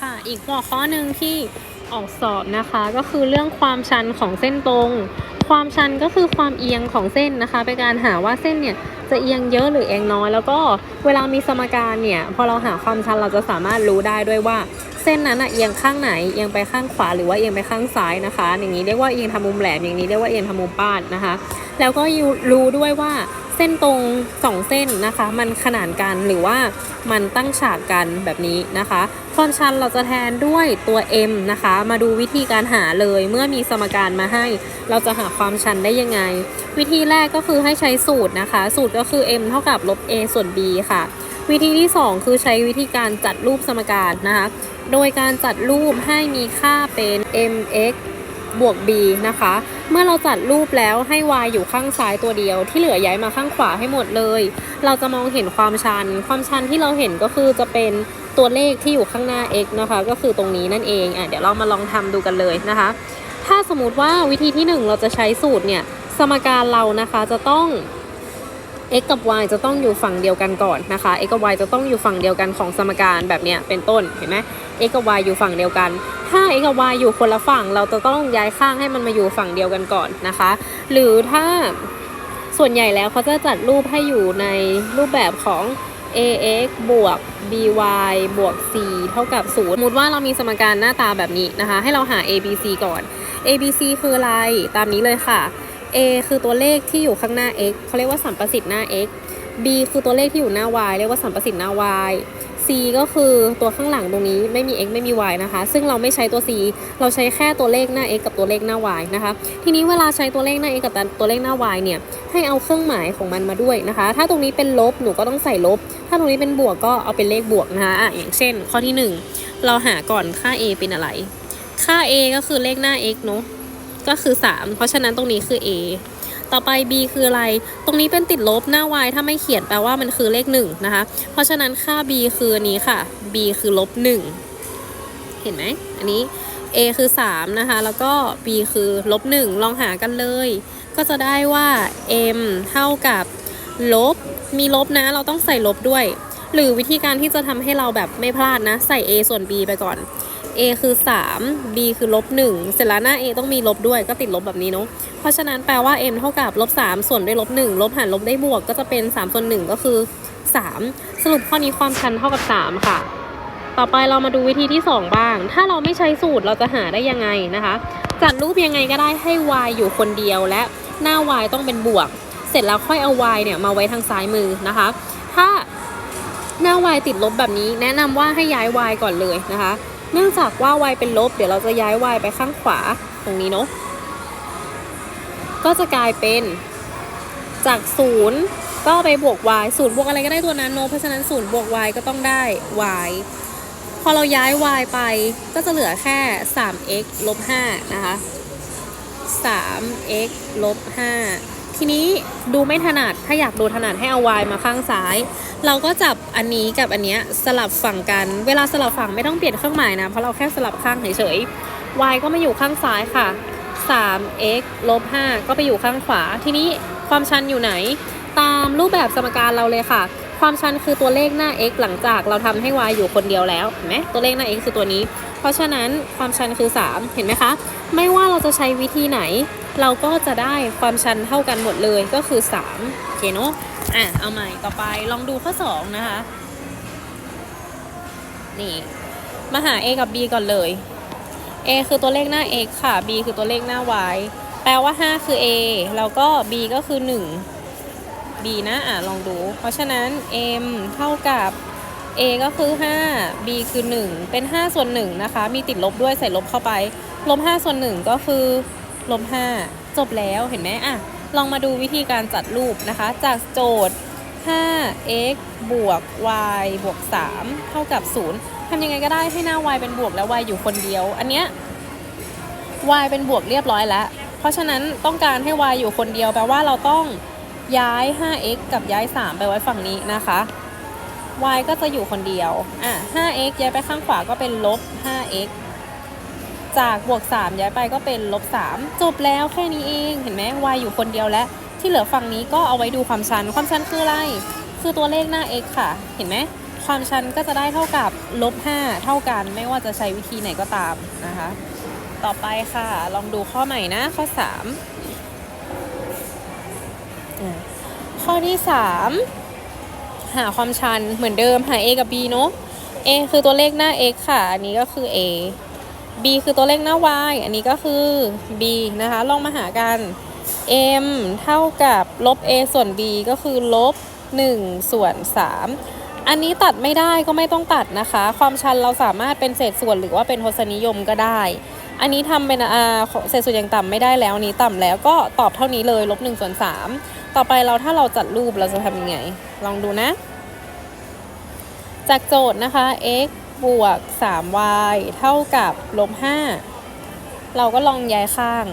ค่ะ อีกหัวข้อหนึ่งที่ออกสอบนะคะ ก็คือเรื่องความชันของเส้นตรง ความชันก็คือความเอียงของเส้นนะคะเป็นการหาว่าเส้นเนี่ยจะเอียงเยอะหรือเอียงน้อย แล้วก็เวลามีสมการเนี่ยพอเราหาความชันเราจะสามารถรู้ได้ด้วยว่า เส้นนั้นอะเอียงข้างไหนเอียงไปข้างขวาหรือว่าเอียงไปข้างซ้ายนะคะ อย่างนี้เรียกว่าเอียงทำมุมแหลมอย่างนี้เรียกว่าเอียงทำมุมป้านนะคะ แล้วก็รู้ด้วยว่าเส้นตรงสองเส้นนะคะ มันขนานกันหรือว่ามันตั้งฉากกันแบบนี้นะคะความชันเราจะแทนด้วยตัว m นะคะ มาดูวิธีการหาเลยเมื่อมีสมการมาให้ เราจะหาความชันได้ยังไง วิธีแรกก็คือให้ใช้สูตรนะคะ สูตรก็คือ m เท่ากับลบ a ส่วน b ค่ะ วิธีที่ 2 คือใช้วิธีการจัดรูปสมการนะคะ โดยการจัดรูปให้มีค่าเป็น mx บวก b นะคะ เมื่อเราจัดรูปแล้วให้ y อยู่ข้างซ้ายตัวเดียว ที่เหลือย้ายมาข้างขวาให้หมดเลย เราจะมองเห็นความชัน ความชันที่เราเห็นก็คือจะเป็นตัวเลขที่อยู่ข้างหน้า x นะคะ ก็คือตรงนี้นั่นเองอะเดี๋ยวเรามาลองทำดูกันเลยนะคะ ถ้าสมมติว่าวิธีที่ 1 เราจะใช้สูตรเนี่ย สมการเรานะคะจะต้อง x กับ y จะต้องอยู่ฝั่งเดียวกันก่อนนะคะ x กับ y จะต้องอยู่ฝั่งเดียวกันของสมการแบบเนี้ยเป็นต้นเห็นไหม x กับ y อยู่ฝั่งเดียวกัน ถ้า x กับ y อยู่คนละฝั่ง เราจะต้องย้ายข้างให้มันมาอยู่ฝั่งเดียวกันก่อนนะคะ หรือถ้าส่วนใหญ่แล้วเขาจะจัดรูปให้อยู่ในรูปแบบของ ax บวก by บวก c เท่ากับ0สมมติว่าเรามีสมการหน้าตาแบบนี้นะคะ ให้เราหา a b c ก่อน a b c คืออะไร ตามนี้เลยค่ะ a คือตัวเลขที่อยู่ข้างหน้า x เขาเรียกว่าสัมประสิทธิ์หน้า x b คือตัวเลขที่อยู่หน้า y เรียกว่าสัมประสิทธิ์หน้า y c ก็คือตัวข้างหลังตรงนี้ไม่มี x ไม่มี y นะคะ ซึ่งเราไม่ใช้ตัว c เราใช้แค่ตัวเลขหน้า x กับตัวเลขหน้า y นะคะ ทีนี้เวลาใช้ตัวเลขหน้า x กับตัวเลขหน้า y เนี่ย ให้เอาเครื่องหมายของมันมาด้วยนะคะ ถ้าตรงนี้เป็นลบหนูก็ต้องใส่ลบ ถ้าตรงนี้เป็นบวกก็เอาเป็นเลขบวกนะคะอะอย่างเช่น ข้อที่ 1 เราหาก่อนค่า a เป็นอะไร ค่า a ก็คือเลขหน้า x เนอะ ก็คือ 3 เพราะฉะนั้นตรงนี้คือ a ต่อไป b คืออะไร ตรงนี้เป็นติดลบหน้า y ถ้าไม่เขียนแปลว่ามันคือเลข1นะคะ เพราะฉะนั้นค่า b คืออันนี้ค่ะ b คือลบ1เห็นไหม อันนี้ a คือ 3 นะคะ แล้วก็ b คือลบ1ลองหากันเลย ก็จะได้ว่า m เท่ากับลบ มีลบนะ เราต้องใส่ลบด้วย หรือวิธีการที่จะทำให้เราแบบไม่พลาดนะ ใส่ a ส่วน b ไปก่อน a คือ 3 b คือลบ1เสร็จแล้วหน้า a ต้องมีลบด้วยก็ติดลบแบบนี้เนาะเพราะฉะนั้นแปลว่า m เท่ากับลบ3ส่วนด้วยลบ1ลบหารลบได้บวกก็จะเป็น3ส่วน1ก็คือ 3 สรุปข้อนี้ความชันเท่ากับ 3 ค่ะ ต่อไปเรามาดูวิธีที่ 2 บ้าง ถ้าเราไม่ใช้สูตรเราจะหาได้ยังไงนะคะ จัดรูปยังไงก็ได้ให้ y อยู่คนเดียวและหน้า y ต้องเป็นบวก เสร็จแล้วค่อยเอา y เนี่ยมาไว้ทางซ้ายมือนะคะ ถ้าหน้า y ติดลบแบบนี้ แนะนำว่าให้ย้าย y ก่อนเลยนะคะ เนื่องจากว่า y เป็นลบ เดี๋ยวเราจะย้าย y ไปข้างขวาตรงนี้เนาะก็จะกลายเป็นจากศูนย์ก็ไปบวก y ศูนย์บวกอะไรก็ได้ตัวนั้นเนอะเพราะฉะนั้นศูนย์บวก y ก็ต้องได้ y พอเราย้าย y ไปก็จะเหลือแค่ 3x ลบ5นะคะ 3x ลบ5 ทีนี้ดูไม่ถนัดถ้าอยากดูถนัดให้เอา y มาข้างซ้าย เราก็จับอันนี้กับอันเนี้ยสลับฝั่งกัน เวลาสลับฝั่งไม่ต้องเปลี่ยนเครื่องหมายนะ เพราะเราแค่สลับข้างเฉยๆ y ก็มาอยู่ข้างซ้ายค่ะ 3x ลบ 5 ก็ไปอยู่ข้างขวา ทีนี้ความชันอยู่ไหน ตามรูปแบบสมการเราเลยค่ะ ความชันคือตัวเลขหน้า x หลังจากเราทำให้ y อยู่คนเดียวแล้วเห็นไหมตัวเลขหน้า x คือตัวนี้ เพราะฉะนั้นความชันคือ 3 เห็นไหมคะ ไม่ว่าเราจะใช้วิธีไหน เราก็จะได้ความชันเท่ากันหมดเลยก็คือ3โอเคเนาะอะเอาใหม่ต่อไปลองดูข้อ 2 นะคะ นี่ มาหา a กับ b ก่อนเลย a คือตัวเลขหน้า x ค่ะ b คือตัวเลขหน้า y แปลว่า 5 คือ a แล้วก็ b ก็คือ 1 b นะอะลองดู เพราะฉะนั้น m เท่ากับ a ก็คือ 5 b คือ 1 เป็น 5 ส่วน1นะคะ มีติดลบด้วยใส่ลบเข้าไป ลบ 5 ส่วน 1 ก็คือ ลบ5จบแล้วเห็นไหมอะลองมาดูวิธีการจัดรูปนะคะ จากโจทย์ 5x บวก y บวก 3 เท่ากับ 0ทำยังไงก็ได้ให้หน้า y เป็นบวกและ y อยู่คนเดียว อันเนี้ย y เป็นบวกเรียบร้อยแล้ว เพราะฉะนั้นต้องการให้ y อยู่คนเดียว แปลว่าเราต้องย้าย 5x กับย้าย 3 ไปไว้ฝั่งนี้นะคะ y ก็จะอยู่คนเดียว อะ 5x ย้ายไปข้างขวาก็เป็นลบ 5x จากบวก 3 ย้ายไปก็เป็นลบ 3 จบแล้วแค่นี้เอง เห็นไหม y อยู่คนเดียวแล้วที่เหลือฝั่งนี้ก็เอาไว้ดูความชัน ความชันคืออะไร คือตัวเลขหน้า x ค่ะ เห็นไหม ความชันก็จะได้เท่ากับลบ 5 เท่ากัน ไม่ว่าจะใช้วิธีไหนก็ตามนะคะ ต่อไปค่ะ ลองดูข้อใหม่นะ ข้อ 3 ข้อที่ 3 หาความชันเหมือนเดิม หา a กับ b เนอะ a คือตัวเลขหน้า x ค่ะ อันนี้ก็คือ a b คือตัวเลขหน้า y อันนี้ก็คือ b นะคะ ลองมาหากัน m เท่ากับลบ a ส่วน b ก็คือลบ1ส่วน3อันนี้ตัดไม่ได้ก็ไม่ต้องตัดนะคะ ความชันเราสามารถเป็นเศษส่วนหรือว่าเป็นทศนิยมก็ได้ อันนี้ทำเป็นอ่าเศษส่วนอย่างต่ำไม่ได้แล้วนนี้ต่ำแล้วก็ตอบเท่านี้เลยลบ1ส่วน3ต่อไปเราถ้าเราจัดรูปเราจะทำยังไง ลองดูนะ จากโจทย์นะคะ x บวก 3y เท่ากับลบ5เราก็ลองย้ายข้าง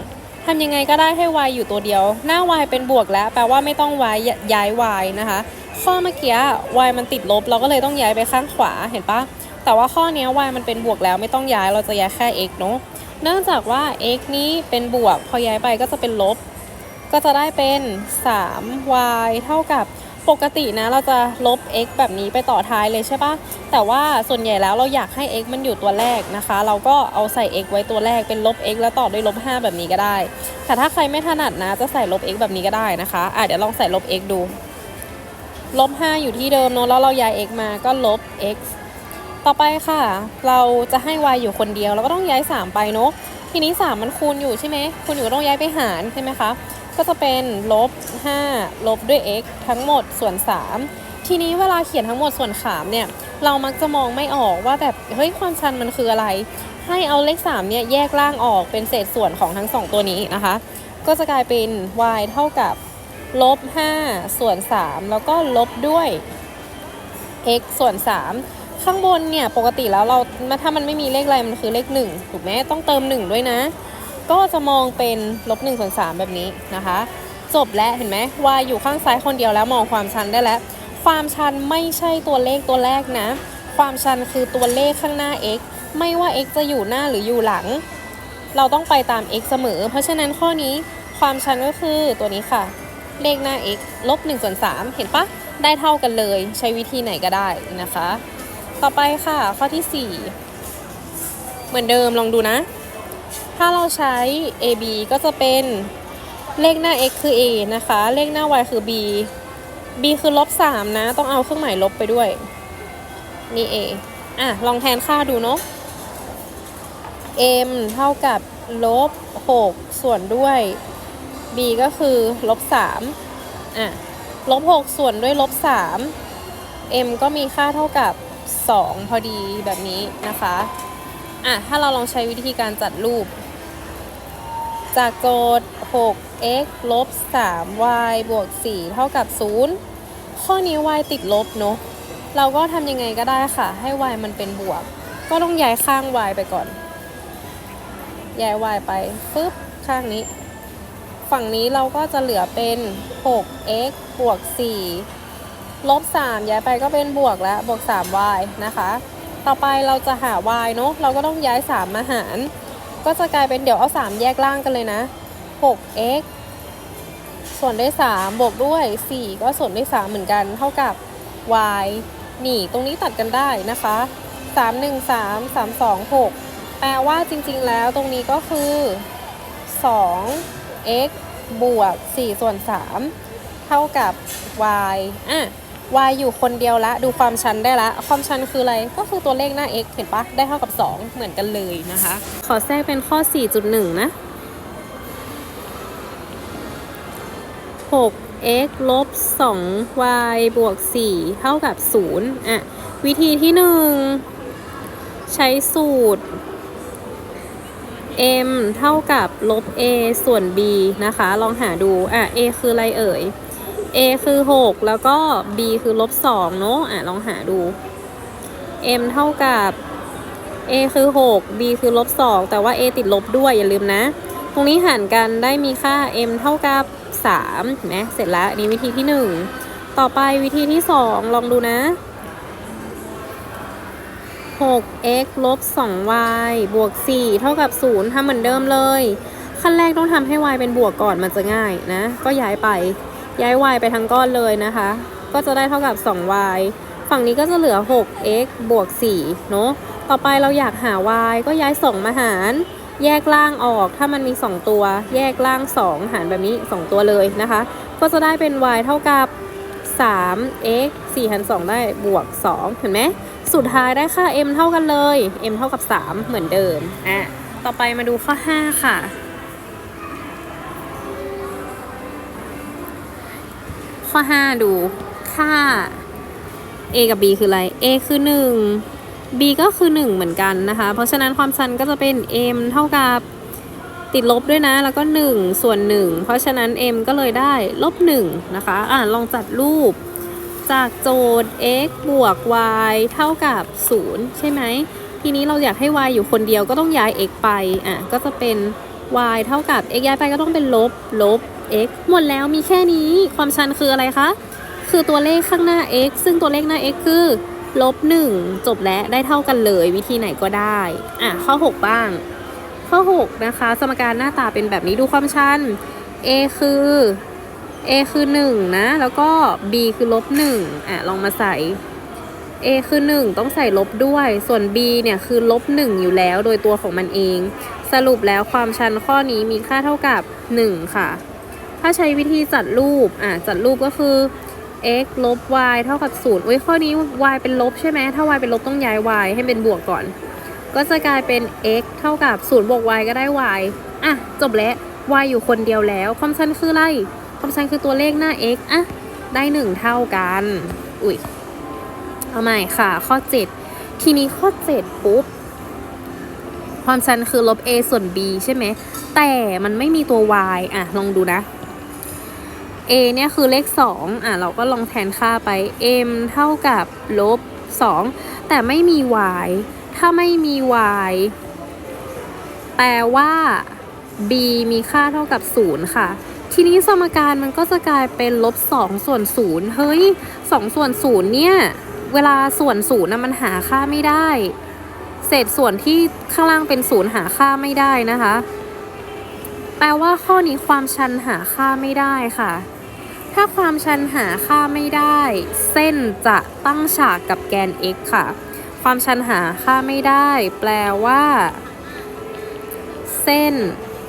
ทำยังไงก็ได้ให้ y อยู่ตัวเดียว หน้า y เป็นบวกแล้ว แปลว่าไม่ต้อง y ย้าย y นะคะ ข้อเมื่อกี้ y มันติดลบ เราก็เลยต้องย้ายไปข้างขวาเห็นปะแต่ว่าข้อนี้ย y มันเป็นบวกแล้วไม่ต้องย้ายเราจะย้ายแค่ x เนอะเนื่องจากว่า x นี้เป็นบวก พอย้ายไปก็จะเป็นลบ ก็จะได้เป็น 3y เท่ากับ ปกตินะเราจะลบ x แบบนี้ไปต่อท้ายเลยใช่ปะแต่ว่าส่วนใหญ่แล้วเราอยากให้ x มันอยู่ตัวแรกนะคะ เราก็เอาใส่ x ไว้ตัวแรกเป็นลบ x แล้วต่อด้วยลบ5แบบนี้ก็ได้ แต่ถ้าใครไม่ถนัดนะจะใส่ลบ x แบบนี้ก็ได้นะคะอะเดี๋ยวลองใส่ลบ x ดูลบ5อยู่ที่เดิมเนอะแล้วเราย้าย x มาก็ลบ x ต่อไปค่ะ เราจะให้ y อยู่คนเดียว เราก็ต้องย้าย 3 ไปเนอะทีนี้ 3 มันคูณอยู่ใช่ไหมคูณอยู่ต้องย้ายไปหารใช่ไหมคะ ก็จะเป็นลบ 5 ลบด้วย x ทั้งหมดส่วน 3 ทีนี้เวลาเขียนทั้งหมดส่วนขามเนี่ย เรามักจะมองไม่ออกว่าแบบเฮ้ยความชันมันคืออะไร ให้เอาเลข3เนี่ยแยกล่างออกเป็นเศษส่วนของทั้ง 2 ตัวนี้นะคะ ก็จะกลายเป็น y เท่ากับลบ 5 ส่วน 3 แล้วก็ลบด้วย x ส่วน 3 ข้างบนเนี่ยปกติแล้วเราถ้ามันไม่มีเลขอะไรมันคือเลข 1 ถูกไหมต้องเติม 1 ด้วยนะ ก็จะมองเป็นลบ1ส่วน3แบบนี้นะคะ จบแล้วเห็นไหม y อยู่ข้างซ้ายคนเดียวแล้วมองความชันได้แล้ว ความชันไม่ใช่ตัวเลขตัวแรกนะ ความชันคือตัวเลขข้างหน้า x ไม่ว่า x จะอยู่หน้าหรืออยู่หลัง เราต้องไปตาม x เสมอ เพราะฉะนั้นข้อนี้ความชันก็คือตัวนี้ค่ะ เลขหน้า x ลบ1ส่วน3เห็นปะได้เท่ากันเลย ใช้วิธีไหนก็ได้นะคะ ต่อไปค่ะข้อที่ 4 เหมือนเดิมลองดูนะ ถ้าเราใช้ ab ก็จะเป็นเลขหน้า x คือ a นะคะ เลขหน้า y คือ b b คือลบ3นะ ต้องเอาเครื่องหมายลบไปด้วย นี่ a อะ ลองแทนค่าดูเนาะ m เท่ากับลบ 6 ส่วนด้วย b ก็คือลบ3อะ ลบ 6 ส่วนด้วยลบ 3 m ก็มีค่าเท่ากับ 2 พอดีแบบนี้นะคะ อะ ถ้าเราลองใช้วิธีการจัดรูป จากโจทย์ 6x ลบ 3y บวก 4 เท่ากับ 0 ข้อนี้ y ติดลบเนอะเราก็ทำยังไงก็ได้ค่ะ ให้ y มันเป็นบวก ก็ต้องย้ายข้าง y ไปก่อน ย้าย y ไปฟึบข้างนี้ ฝั่งนี้เราก็จะเหลือเป็น 6x บวก 4 ลบ 3 ย้ายไปก็เป็นบวกแล้ว บวก 3y นะคะ ต่อไปเราจะหา y เนอะเราก็ต้องย้าย 3 มาหาร ก็จะกลายเป็นเดี๋ยวเอา 3 แยกล่างกันเลยนะ 6x ส่วนด้วย 3 บวกด้วย 4 ก็ส่วนด้วย 3 เหมือนกัน เท่ากับ y นี่ตรงนี้ตัดกันได้นะคะ 3 1 3 3 2 6 แปลว่าจริงๆ แล้วตรงนี้ก็คือ 2x บวก 4 ส่วน 3 เท่ากับ y อะ y อยู่คนเดียวละ ดูความชันได้ละ ความชันคืออะไร ก็คือตัวเลขหน้า x เห็นปะได้เท่ากับ 2 เหมือนกันเลยนะคะ ขอแทรกเป็นข้อ 4.1 นะ 6x ลบ 2y บวก 4 เท่ากับ 0 อะ วิธีที่ 1 ใช้สูตร m เท่ากับลบ a ส่วน b นะคะ ลองหาดู อะ a คืออะไรเอ่ย a คือ 6 แล้วก็ b คือลบ2เนอะอะลองหาดู m เท่ากับ a คือ 6 b คือลบ2แต่ว่า a ติดลบด้วยอย่าลืมนะ ตรงนี้หารกันได้มีค่า m เท่ากับ3เห็นไหมเสร็จแล้วนี่วิธีที่ 1 ต่อไปวิธีที่ 2 ลองดูนะ 6x ลบ 2y บวก 4 เท่ากับ 0ทำเหมือนเดิมเลย ขั้นแรกต้องทำให้ y เป็นบวกก่อนมันจะง่ายนะ ก็ย้ายไป ย้าย y ไปทั้งก้อนเลยนะคะ ก็จะได้เท่ากับ 2y ฝั่งนี้ก็จะเหลือ 6x บวก4เนอะต่อไปเราอยากหา y ก็ย้าย 2 มาหาร แยกล่างออกถ้ามันมี 2 ตัว แยกล่าง 2 หารแบบนี้ 2 ตัวเลยนะคะ ก็จะได้เป็น y เท่ากับ 3x 4หาร2ได้บวก 2 เห็นไหมสุดท้ายได้ค่า m เท่ากันเลย m เท่ากับ 3 เหมือนเดิมอะต่อไปมาดูข้อ 5 ค่ะ ข้อ 5 ดูค่า a กับ b คืออะไร a คือ 1 b ก็คือ 1 เหมือนกันนะคะ เพราะฉะนั้นความชันก็จะเป็น m เท่ากับติดลบด้วยนะ แล้วก็ 1 ส่วน 1 เพราะฉะนั้น m ก็เลยได้ลบ1นะคะอะลองจัดรูป จากโจทย์ x บวก y เท่ากับ 0 ใช่ไหม ทีนี้เราอยากให้ y อยู่คนเดียวก็ต้องย้าย x ไปอะก็จะเป็น y เท่ากับ x ย้ายไปก็ต้องเป็นลบ ลบ x หมดแล้วมีแค่นี้ ความชันคืออะไรคะ คือตัวเลขข้างหน้า x ซึ่งตัวเลขหน้า x คือลบ1จบแล้วได้เท่ากันเลยวิธีไหนก็ได้ อะ ข้อ 6 บ้าง ข้อ 6 นะคะ สมการหน้าตาเป็นแบบนี้ดูความชัน a คือ a คือ 1 นะ แล้วก็ b คือลบ1อะ ลองมาใส่ a คือ 1 ต้องใส่ลบด้วย ส่วน b เนี่ยคือลบ1อยู่แล้วโดยตัวของมันเอง สรุปแล้วความชันข้อนี้มีค่าเท่ากับ 1 ค่ะ ถ้าใช้วิธีจัดรูป อะ จัดรูปก็คือ x ลบ y เท่ากับ0อุ้ยข้อนี้ y เป็นลบใช่ไหม ถ้า y เป็นลบต้องย้าย y ให้เป็นบวกก่อน ก็จะกลายเป็น x เท่ากับ0บวก y ก็ได้ y อะ จบแล้ว y อยู่คนเดียวแล้ว ความชันคืออะไร ความชันคือตัวเลขหน้า x อะ ได้ 1 เท่ากัน อุ้ยเอาใหม่ค่ะ ข้อ 7 ทีนี้ข้อ 7 ปุ๊บ ความชันคือลบ a ส่วน b ใช่ไหม แต่มันไม่มีตัว y อะ ลองดูนะ a เนี่ยคือเลข 2 อะ เราก็ลองแทนค่าไป m เท่ากับลบ 2 แต่ไม่มี y ถ้าไม่มี y แปลว่า b มีค่าเท่ากับ 0 ค่ะ ทีนี้สมการมันก็จะกลายเป็นลบ 2 ส่วน 0 เฮ้ย 2 ส่วน 0 เนี่ย เวลาส่วน 0นะมันหาค่าไม่ได้ ษส่วนที่ข้างล่างเป็น0หาค่าไม่ได้นะคะ แปลว่าข้อนี้ความชันหาค่าไม่ได้ค่ะ ถ้าความชันหาค่าไม่ได้ เส้นจะตั้งฉากกับแกน x ค่ะ ความชันหาค่าไม่ได้ แปลว่า เส้น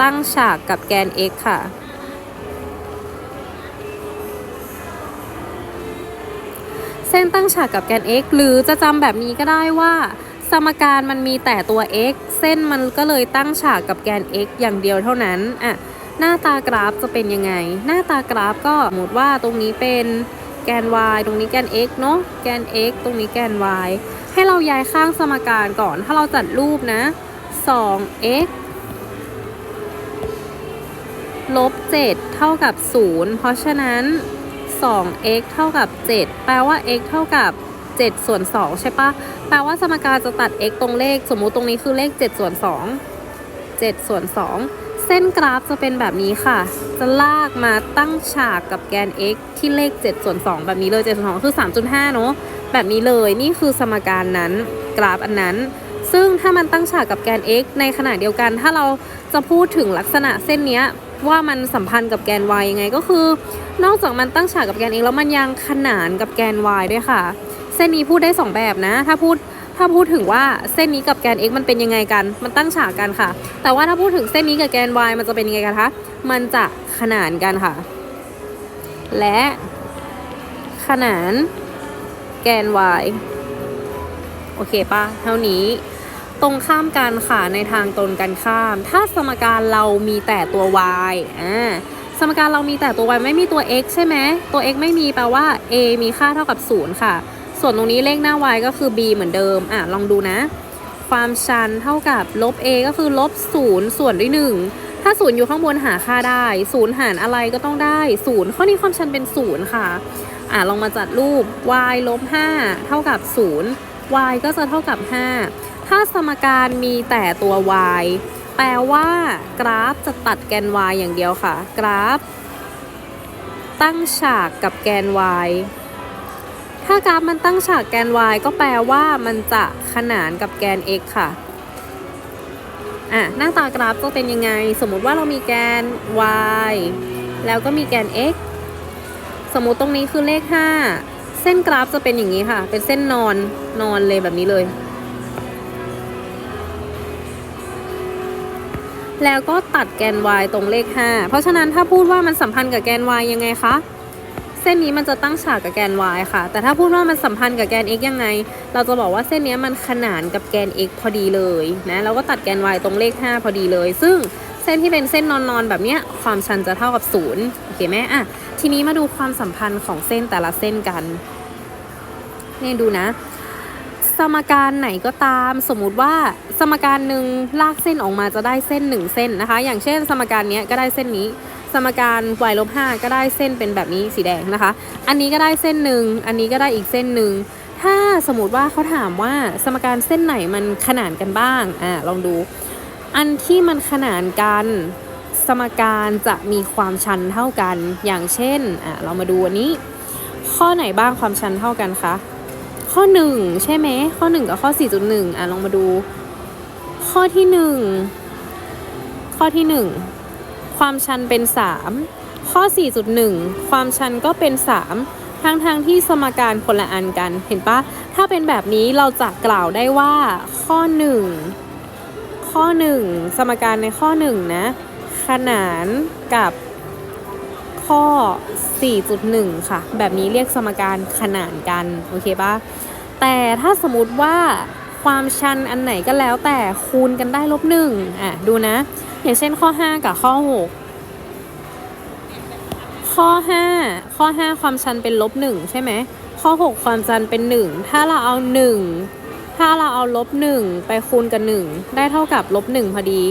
ตั้งฉากกับแกน x ค่ะเส้นตั้งฉากกับแกน x หรือจะจำแบบนี้ก็ได้ว่า สมการมันมีแต่ตัว x เส้นมันก็เลยตั้งฉากกับแกน x อย่างเดียวเท่านั้นอะหน้าตากราฟจะเป็นยังไง หน้าตากราฟก็สมมติว่าตรงนี้เป็นแกน y ตรงนี้แกน x เนาะแกน x ตรงนี้แกน y ให้เราย้ายข้างสมการก่อน ถ้าเราจัดรูปนะ 2x ลบ 7 เท่ากับ 0 เพราะฉะนั้น 2x เท่ากับ 7 แปลว่า x เท่ากับ 7 ส่วน 2 ใช่ปะแปลว่าสมการจะตัด x ตรงเลข สมมุติตรงนี้คือเลข 7 ส่วน 2 7 ส่วน 2 เส้นกราฟจะเป็นแบบนี้ค่ะ จะลากมาตั้งฉากกับแกน x ที่เลข 7 ส่วน 2 แบบนี้เลย 7 ส่วน 2 คือ 3.5 เนอะแบบนี้เลยนี่คือสมการนั้นกราฟอันนั้น ซึ่งถ้ามันตั้งฉากกับแกน x ในขณะเดียวกัน ถ้าเราจะพูดถึงลักษณะเส้นเนี้ยว่ามันสัมพันธ์กับแกน y ยังไงก็คือ นอกจากมันตั้งฉากกับแกน x แล้วมันยังขนานกับแกน y ด้วยค่ะ เส้นนี้พูดได้ 2 แบบนะ ถ้าพูดถ้าพูดถึงว่าเส้นนี้กับแกน x มันเป็นยังไงกัน มันตั้งฉากกันค่ะ แต่ว่าถ้าพูดถึงเส้นนี้กับแกน y มันจะเป็นยังไงกันคะ มันจะขนานกันค่ะ และขนานแกน y โอเคปะเท่านี้ ตรงข้ามกันค่ะในทางตรงกันข้าม ถ้าสมการเรามีแต่ตัว y อ่าสมการเรามีแต่ตัว y ไม่มีตัว x ใช่ไหมตัว x ไม่มีแปลว่า a มีค่าเท่ากับ 0 ค่ะ ส่วนตรงนี้เลขหน้า y ก็คือ b เหมือนเดิม อะ ลองดูนะ ความชันเท่ากับลบ a ก็คือลบ0ส่วนด้วย 1 ถ้า 0 อยู่ข้างบนหาค่าได้0หารอะไรก็ต้องได้0ข้อนี้ความชันเป็น0ค่ะ อะ ลองมาจัดรูป y ลบ5เท่ากับ0 y ก็จะเท่ากับ 5 ถ้าสมการมีแต่ตัว y แปลว่ากราฟจะตัดแกน y อย่างเดียวค่ะ กราฟ ตั้งฉากกับแกน y ถ้ากราฟมันตั้งฉากแกน y ก็แปลว่ามันจะขนานกับแกน x ค่ะอะหน้าตากราฟจะเป็นยังไง สมมุติว่าเรามีแกน y แล้วก็มีแกน x สมมุติตรงนี้คือเลข 5 เส้นกราฟจะเป็นอย่างนี้ค่ะ เป็นเส้นนอนนอนเลยแบบนี้เลย แล้วก็ตัดแกน y ตรงเลข 5 เพราะฉะนั้นถ้าพูดว่ามันสัมพันธ์กับแกน y ยังไงคะ เส้นนี้มันจะตั้งฉากกับแกน y ค่ะ แต่ถ้าพูดว่ามันสัมพันธ์กับแกน x ยังไง เราจะบอกว่าเส้นนี้มันขนานกับแกน x พอดีเลยนะเราก็ตัดแกน y ตรงเลข 5 พอดีเลย ซึ่งเส้นที่เป็นเส้นนอนๆแบบเนี้ยความชันจะเท่ากับ0โอเคไหมอะทีนี้มาดูความสัมพันธ์ของเส้นแต่ละเส้นกันนี่ดูนะ สมการไหนก็ตาม สมมุติว่าสมการหนึ่งลากเส้นออกมาจะได้เส้นหนึ่งเส้นนะคะ อย่างเช่น สมการนี้ก็ได้เส้นนี้ สมการ y ลบ5ก็ได้เส้นเป็นแบบนี้สีแดงนะคะ อันนี้ก็ได้เส้นหนึ่งอันนี้ก็ได้อีกเส้นหนึ่งถ้าสมมติว่าเขาถามว่าสมการเส้นไหนมันขนานกันบ้างอ่าลองดู อันที่มันขนานกันสมการจะมีความชันเท่ากัน อย่างเช่นอ่าเรามาดูอันนี้ ข้อไหนบ้างความชันเท่ากันคะ ข้อ 1 ใช่ไหม ข้อ 1 กับข้อ 4.1อะลองมาดู ข้อที่ 1 ข้อที่ 1 ความชันเป็น 3 ข้อ 4.1 ความชันก็เป็น 3 ทั้งทางที่สมการคนละอันกัน เห็นปะ ถ้าเป็นแบบนี้เราจะกล่าวได้ว่า ข้อ 1 ข้อ 1 สมการในข้อ 1 นะ ขนานกับข้อ 4.1 ค่ะ แบบนี้เรียกสมการขนานกัน โอเคปะแต่ถ้าสมมติว่าความชันอันไหนก็แล้วแต่คูณกันได้ลบหนึ่งอะ ดูนะ อย่างเช่นข้อ 5 กับข้อ 6 ข้อ 5 ข้อ 5 ความชันเป็นลบหนึ่งใช่ไหมข้อ 6 ความชันเป็น 1 ถ้าเราเอา 1 ถ้าเราเอาลบหนึ่งไปคูณกับ 1 ได้เท่ากับลบหนึ่งพอดี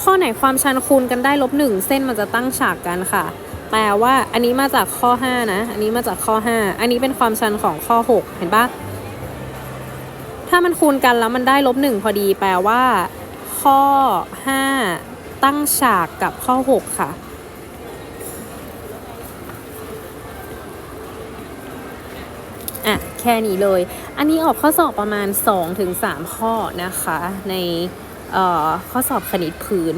ข้อไหนความชันคูณกันได้ลบหนึ่งเส้นมันจะตั้งฉากกันค่ะแปลว่าอันนี้มาจากข้อ 5 นะ อันนี้มาจากข้อ 5 อันนี้เป็นความชันของข้อ 6 เห็นปะถ้ามันคูณกันแล้วมันได้ลบหนึ่งพอดี แปลว่า ข้อ 5 ตั้งฉากกับข้อ 6 ค่ะอะ แค่นี้เลย อันนี้ออกข้อสอบประมาณ 2-3 ข้อนะคะ ในข้อสอบคณิตพื้น